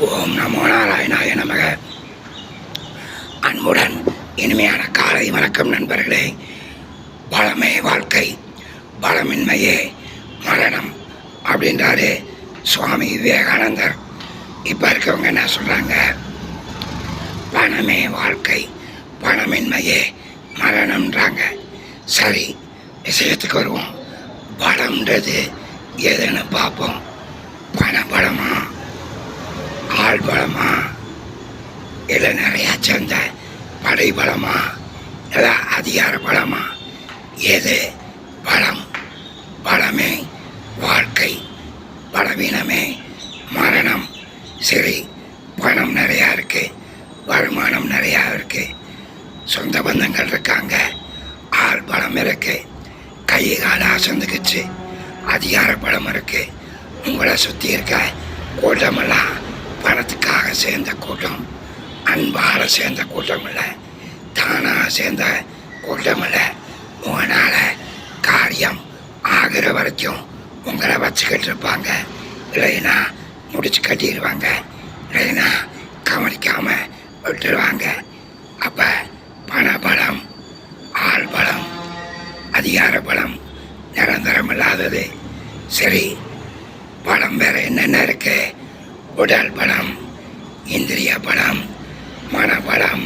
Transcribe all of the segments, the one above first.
ஓம் நமோ நாராயணாய நமக. அன்புடன் இனிமையான காலை வணக்கம் நண்பர்களே. பலமே வாழ்க்கை பலமின்மையே மரணம் அப்படின்றாரு சுவாமி விவேகானந்தர். இப்போ இருக்கவங்க என்ன சொல்கிறாங்க பணமே வாழ்க்கை பணமின்மையே மரணம்ன்றாங்க. சரி விஷயத்துக்கு வருவோம். பலம்ன்றது எதுன்னு பார்ப்போம். பண பலமா ஆள் பலமா இல்லை நிறையா சேர்ந்த படை பலமா இல்லை அதிகார பலமா எது? பலம் பலமே வாழ்க்கை. பலவீனமே மரணம். சரி பணம் நிறையா இருக்குது வருமானம் நிறையா இருக்குது சொந்த பந்தங்கள் இருக்காங்க. ஆள் பலம் இருக்கு. கை கால அசந்துக்குச்சு. அதிகார பலம் இருக்குது உங்களை சுற்றி இருக்க கூட்டமெல்லாம் சேர்ந்த கூட்டம். அன்பால் சேர்ந்த கூட்டம் இல்லை. தானாக சேர்ந்த கூட்டம் இல்லை. உங்களால் காரியம் ஆகிற வரைக்கும் உங்களை வச்சுக்கிட்டு இருப்பாங்க. இல்லைன்னா முடிச்சு கட்டிடுவாங்க. இல்லைன்னா கவனிக்காமல் விட்டுருவாங்க. அப்போ பண பலம் ஆள் பலம் அதிகார பலம் நிரந்தரம் இல்லாதது. சரி பலம் வேறு என்னென்ன இருக்குது உடல் பலம் இந்திரிய பலம் மன பலம்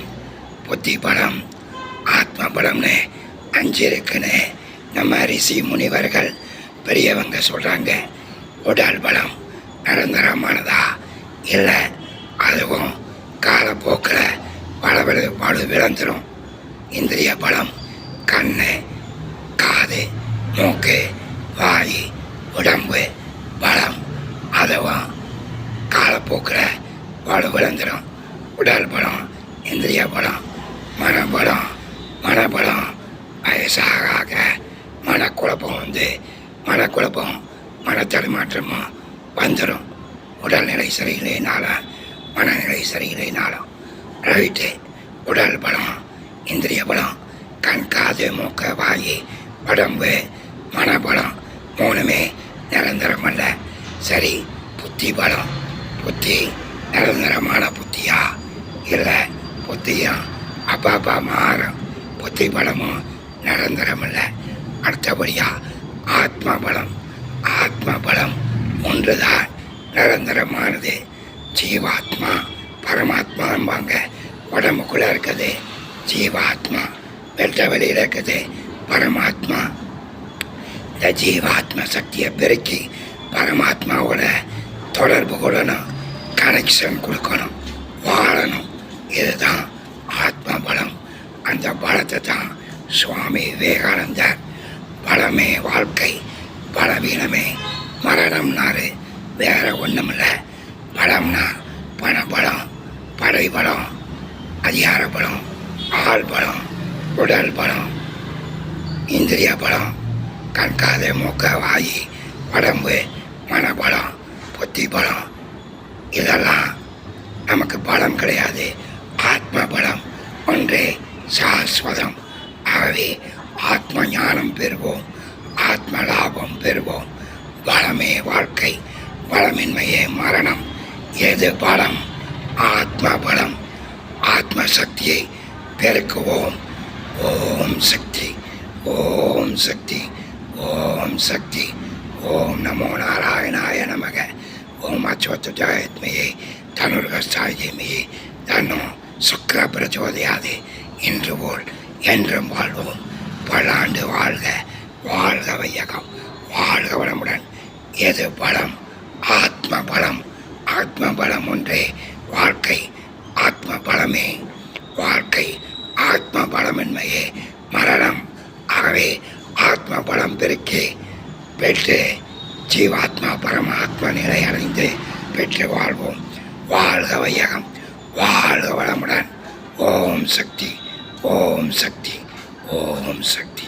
புத்தி பலம் ஆத்ம பலம்னு அஞ்சு இருக்குன்னு நம்ம ரிஷி முனிவர்கள் பெரியவங்க சொல்கிறாங்க உடல் பலம் நிரந்தரமானதா? இல்லை அதுவும் காலப்போக்கில் பல பழு விளந்துடும் இந்திரிய பலம் கண் காது மூக்கு வாய் உடம்பு பலம் அதுவும் காலப்போக்கில் வந்துடும் உடல் பலம் இந்திரிய பலம் மனபலம் மனபலம் வயசாக ஆக மனக்குழப்பம் வந்து மனக்குழப்பம் மனத்தடுமாற்றமும் வந்துடும் உடல்நிலை சரியில்லைனாலும் மனநிலை சரியில்லைனாலும் ரைட்டு உடல் பலம் இந்திரிய பலம் கண் காது மூக்க வாய் உடம்பு மனபலம் மூணுமே நிரந்தரம் அல்ல சரி புத்தி பலம் புத்தி நிரந்தரமான புத்தியா? இல்லை புத்தியும் அப்பா மாறும். புத்தி பலமும் நிரந்தரம் இல்லை அடுத்தபடியாக ஆத்மா பலம். ஆத்மா பலம் ஒன்றுதான் நிரந்தரமானது. ஜீவாத்மா பரமாத்மாம்பாங்க உடம்புக்குள்ளே இருக்குது. ஜீவாத்மா வெட்ட வெளியில் இருக்குது. பரமாத்மா. இந்த ஜீவாத்மா சக்தியை பெருக்கி பரமாத்மாவோட தொடர்பு கொள்ளணும். கனெக்ஷன் கொடுக்கணும். வாழணும். இதுதான் ஆத்ம பலம். அந்த பலத்தை தான் சுவாமி விவேகானந்தர் பலமே வாழ்க்கை பலவீனமே. மரணம்னாரு வேற ஒன்றுமில்ல பலம்னா பண படைபலம் படை அதிகார பலம் ஆள் பலம் உடல் பலம் இந்திரிய பலம் கண்காது மூக்க வாயி உடம்பு மனபலம் புத்தி பலம் இதெல்லாம் நமக்கு பலம் கிடையாது. ஆத்ம பலம் ஒன்றே சாஸ்வதம். ஆகவே ஆத்ம ஞானம் பெறுவோம் ஆத்ம லாபம் பெறுவோம். பலமே வாழ்க்கை பலமின்மையே மரணம். எது பலம்? ஆத்ம பலம். ஆத்ம சக்தியை பெருக்குவோம். ஓம் சக்தி ஓம் சக்தி ஓம் சக்தி. ஓம் நமோ நாராயணாய நமக. ஓம் அச்சோத்தாயத்மையே தனுர்கஸ்தாயத்மையே தன்னோ சுக்கர பிரச்சோதயாது இன்று போல் என்றும் வாழ்வோம். பல்லாண்டு வாழ்க வாழ்க வையகம். வாழ்க வளமுடன். எது பலம்? ஆத்ம பலம். ஆத்ம பலம் ஒன்றே வாழ்க்கை ஆத்ம பலமே. வாழ்க்கை ஆத்ம பலமின்மையே மரணம். ஆகவே ஆத்ம பலம் பெருக்கி. பெற்று ஜீவாத்மா பரமாத்மா நிலை அடைந்து பெற்று வாழ்வோம். வாழ்க வையகம். வாழ்க வளமுடன். ஓம் சக்தி. ஓம் சக்தி. ஓம் சக்தி.